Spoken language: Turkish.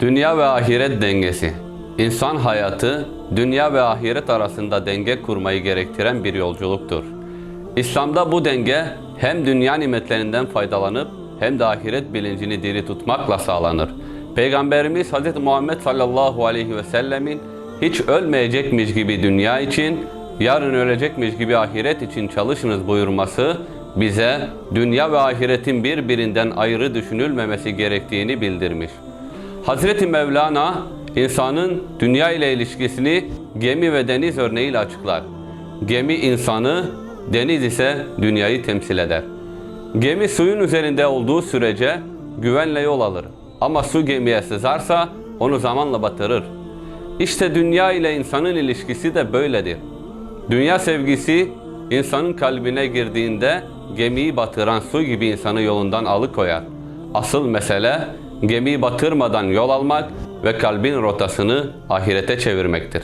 Dünya ve ahiret dengesi. İnsan hayatı, dünya ve ahiret arasında denge kurmayı gerektiren bir yolculuktur. İslam'da bu denge hem dünya nimetlerinden faydalanıp hem de ahiret bilincini diri tutmakla sağlanır. Peygamberimiz Hz. Muhammed sallallahu aleyhi ve sellemin hiç ölmeyecekmiş gibi dünya için, yarın ölecekmiş gibi ahiret için çalışınız buyurması bize dünya ve ahiretin birbirinden ayrı düşünülmemesi gerektiğini bildirmiş. Hazreti Mevlana insanın dünya ile ilişkisini gemi ve deniz örneğiyle açıklar. Gemi insanı, deniz ise dünyayı temsil eder. Gemi suyun üzerinde olduğu sürece güvenle yol alır. Ama su gemiye sızarsa onu zamanla batırır. İşte dünya ile insanın ilişkisi de böyledir. Dünya sevgisi insanın kalbine girdiğinde gemiyi batıran su gibi insanı yolundan alıkoyar. Asıl mesele gemiyi batırmadan yol almak ve kalbin rotasını ahirete çevirmektir.